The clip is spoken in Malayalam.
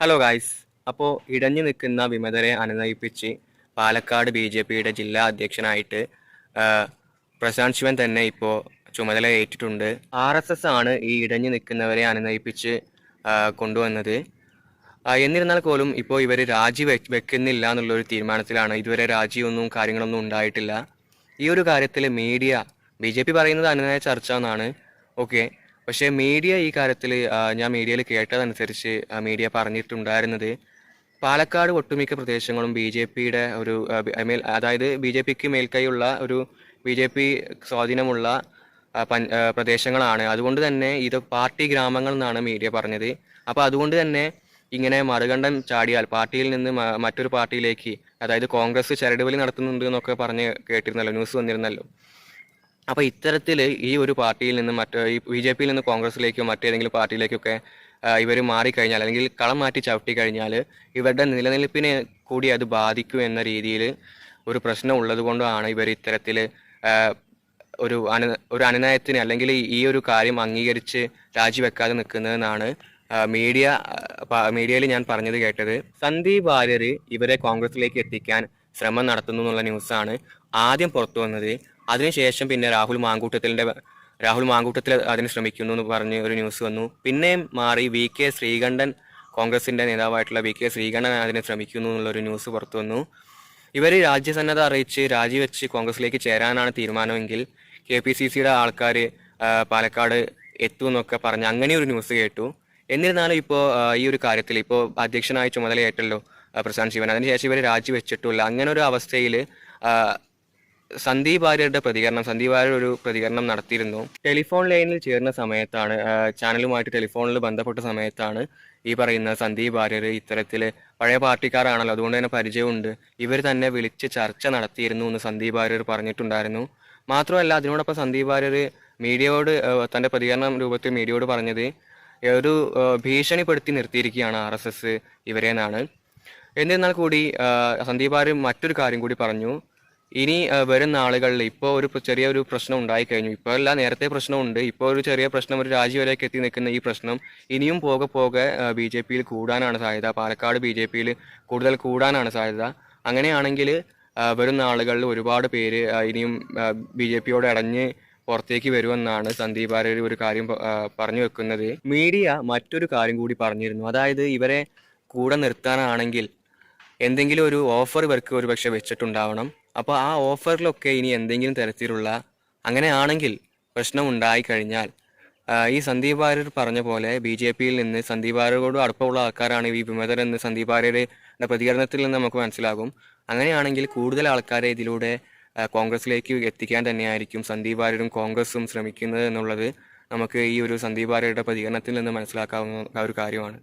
ഹലോ ഗായ്സ് അപ്പോൾ ഇടഞ്ഞു നിൽക്കുന്ന വിമതരെ അനുനയിപ്പിച്ച് പാലക്കാട് ബി ജെ പിയുടെ ജില്ലാ അധ്യക്ഷനായിട്ട് പ്രശാന്ത് ശിവൻ തന്നെ ഇപ്പോൾ ചുമതല ഏറ്റിട്ടുണ്ട്. ആർ എസ് എസ് ആണ് ഈ ഇടഞ്ഞു നിൽക്കുന്നവരെ അനുനയിപ്പിച്ച് കൊണ്ടുവന്നത്. എന്നിരുന്നാൽ പോലും ഇപ്പോൾ ഇവർ രാജി വെക്കുന്നില്ല എന്നുള്ളൊരു തീരുമാനത്തിലാണ്. ഇതുവരെ രാജിയൊന്നും കാര്യങ്ങളൊന്നും ഉണ്ടായിട്ടില്ല. ഈ ഒരു കാര്യത്തിൽ മീഡിയ ബി ജെ പി പറയുന്നത് അനുനയ ചർച്ച എന്നാണ്. ഓക്കെ. പക്ഷേ മീഡിയ ഈ കാര്യത്തിൽ ഞാൻ മീഡിയയിൽ കേട്ടതനുസരിച്ച് മീഡിയ പറഞ്ഞിട്ടുണ്ടായിരുന്നത് പാലക്കാട് ഒട്ടുമിക്ക പ്രദേശങ്ങളും ബി ജെ പിയുടെ ഒരു mean, അതായത് ബി ജെ പിക്ക് മേൽക്കൈയുള്ള ഒരു ബി ജെ പി സ്വാധീനമുള്ള പ്രദേശങ്ങളാണ്. അതുകൊണ്ട് തന്നെ ഇത് പാർട്ടി ഗ്രാമങ്ങൾ എന്നാണ് മീഡിയ പറഞ്ഞത്. അപ്പോൾ അതുകൊണ്ട് തന്നെ ഇങ്ങനെ മറുകണ്ഠം ചാടിയാൽ പാർട്ടിയിൽ നിന്ന് മറ്റൊരു പാർട്ടിയിലേക്ക് അതായത് കോൺഗ്രസ് ചരടുവലി നടത്തുന്നുണ്ട് എന്നൊക്കെ പറഞ്ഞ് കേട്ടിരുന്നല്ലോ ന്യൂസ് വന്നിരുന്നല്ലോ. അപ്പോൾ ഇത്തരത്തിൽ ഈ ഒരു പാർട്ടിയിൽ നിന്ന് മറ്റ് ഈ ബി ജെ പിയിൽ നിന്ന് കോൺഗ്രസിലേക്കോ മറ്റേതെങ്കിലും പാർട്ടിയിലേക്കൊക്കെ ഇവർ മാറിക്കഴിഞ്ഞാൽ അല്ലെങ്കിൽ കളം മാറ്റി ചവിട്ടി കഴിഞ്ഞാൽ ഇവരുടെ നിലനിൽപ്പിനെ കൂടി അത് ബാധിക്കും എന്ന രീതിയിൽ ഒരു പ്രശ്നം ഉള്ളത് കൊണ്ടാണ് ഇവർ ഇത്തരത്തിൽ ഒരു അനു ഒരു അനുനയത്തിന് അല്ലെങ്കിൽ ഈ ഒരു കാര്യം അംഗീകരിച്ച് രാജിവെക്കാതെ നിൽക്കുന്നതെന്നാണ് മീഡിയ മീഡിയയിൽ ഞാൻ പറഞ്ഞത് കേട്ടത്. സന്ദീപ് വാര്യർ ഇവരെ കോൺഗ്രസിലേക്ക് എത്തിക്കാൻ ശ്രമം നടത്തുന്നു എന്നുള്ള ന്യൂസാണ് ആദ്യം പുറത്തു വന്നത് അതിനുശേഷം പിന്നെ രാഹുൽ മാങ്കൂട്ടത്തിലെ രാഹുൽ മാങ്കൂട്ടത്തിൽ അതിന് ശ്രമിക്കുന്നു എന്ന് പറഞ്ഞ് ഒരു ന്യൂസ് വന്നു. പിന്നെയും മാറി വി കെ ശ്രീകണ്ഠൻ കോൺഗ്രസിന്റെ നേതാവായിട്ടുള്ള വി കെ ശ്രീകണ്ഠൻ അതിന് ശ്രമിക്കുന്നു എന്നുള്ളൊരു ന്യൂസ് പുറത്തു വന്നു. ഇവർ രാജ്യസന്നദ്ധ അറിയിച്ച് രാജിവെച്ച് കോൺഗ്രസിലേക്ക് ചേരാനാണ് തീരുമാനമെങ്കിൽ കെ പി സി സിയുടെ ആൾക്കാർ പാലക്കാട് എത്തുമെന്നൊക്കെ പറഞ്ഞ് അങ്ങനെ ഒരു ന്യൂസ് കേട്ടു. എന്നിരുന്നാലും ഇപ്പോൾ ഈ ഒരു കാര്യത്തിൽ ഇപ്പോൾ അധ്യക്ഷനായി ചുമതലയേറ്റല്ലോ പ്രശാന്ത് ശിവൻ. അതിനുശേഷം ഇവർ രാജിവെച്ചിട്ടില്ല അങ്ങനെ ഒരു അവസ്ഥയിൽ സന്ദീപ് ആര്യരുടെ പ്രതികരണം സന്ദീപ് ആര്യ ഒരു പ്രതികരണം നടത്തിയിരുന്നു. ടെലിഫോൺ ലൈനിൽ ചേർന്ന സമയത്താണ് ചാനലുമായിട്ട് ടെലിഫോണിൽ ബന്ധപ്പെട്ട സമയത്താണ് ഈ പറയുന്ന സന്ദീപ് ആര്യർ ഇത്തരത്തിൽ പഴയ പാർട്ടിക്കാരാണല്ലോ അതുകൊണ്ട് തന്നെ പരിചയമുണ്ട്. ഇവർ തന്നെ വിളിച്ച് ചർച്ച നടത്തിയിരുന്നു എന്ന് സന്ദീപ് ആര്യർ പറഞ്ഞിട്ടുണ്ടായിരുന്നു. മാത്രമല്ല അതിനോടൊപ്പം സന്ദീപ് ആര്യർ മീഡിയയോട് തന്റെ പ്രതികരണം രൂപത്തിൽ മീഡിയയോട് പറഞ്ഞത് ഒരു ഭീഷണിപ്പെടുത്തി നിർത്തിയിരിക്കുകയാണ് ആർ എസ് എസ് ഇവരെന്നാണ്. എന്നിരുന്നാൽ കൂടി സന്ദീപ് വാര്യർ മറ്റൊരു കാര്യം കൂടി പറഞ്ഞു. ഇനി വരും വരുന്ന ആളുകളിൽ ഇപ്പോൾ ഒരു ചെറിയ ഒരു പ്രശ്നം ഉണ്ടായി കഴിഞ്ഞു ഇപ്പോൾ അല്ല നേരത്തെ പ്രശ്നമുണ്ട്. ഇപ്പോൾ ഒരു ചെറിയ പ്രശ്നം ഒരു രാജി വരെയൊക്കെ എത്തി നിൽക്കുന്ന ഈ പ്രശ്നം ഇനിയും പോകെ പോകെ ബി ജെ പിയിൽ കൂടാനാണ് സാധ്യത. പാലക്കാട് ബി ജെ പിയിൽ കൂടുതൽ കൂടാനാണ് സാധ്യത. അങ്ങനെയാണെങ്കിൽ വരും വരുന്ന ആളുകളിൽ ഒരുപാട് പേര് ഇനിയും ബി ജെ പിയോട് അടഞ്ഞ് പുറത്തേക്ക് വരുമെന്നാണ് സന്ദീപ് ആര്യർ ഒരു കാര്യം പറഞ്ഞു വെക്കുന്നത്. മീഡിയ മറ്റൊരു കാര്യം കൂടി പറഞ്ഞിരുന്നു. അതായത് ഇവരെ കൂടെ നിർത്താനാണെങ്കിൽ എന്തെങ്കിലും ഒരു ഓഫർ ഇവർക്ക് ഒരുപക്ഷെ വെച്ചിട്ടുണ്ടാവണം. അപ്പോൾ ആ ഓഫറിലൊക്കെ ഇനി എന്തെങ്കിലും തരത്തിലുള്ള അങ്ങനെയാണെങ്കിൽ പ്രശ്നം ഉണ്ടായി കഴിഞ്ഞാൽ ഈ സന്ദീപ് ആര്യർ പറഞ്ഞ പോലെ ബി ജെ പിയിൽ നിന്ന് സന്ദീപ് ആര്യരോട് അടുപ്പമുള്ള ആൾക്കാരാണ് ഈ വിമതരെന്ന് സന്ദീപ് ആര്യരുടെ പ്രതികരണത്തിൽ നിന്ന് നമുക്ക് മനസ്സിലാകും. അങ്ങനെയാണെങ്കിൽ കൂടുതൽ ആൾക്കാരെ ഇതിലൂടെ കോൺഗ്രസിലേക്ക് എത്തിക്കാൻ തന്നെയായിരിക്കും സന്ദീപ് ആര്യരും കോൺഗ്രസും ശ്രമിക്കുന്നത് എന്നുള്ളത് നമുക്ക് ഈ ഒരു സന്ദീപ് ആര്യരുടെ പ്രതികരണത്തിൽ നിന്ന് മനസ്സിലാക്കാവുന്ന ഒരു കാര്യമാണ്.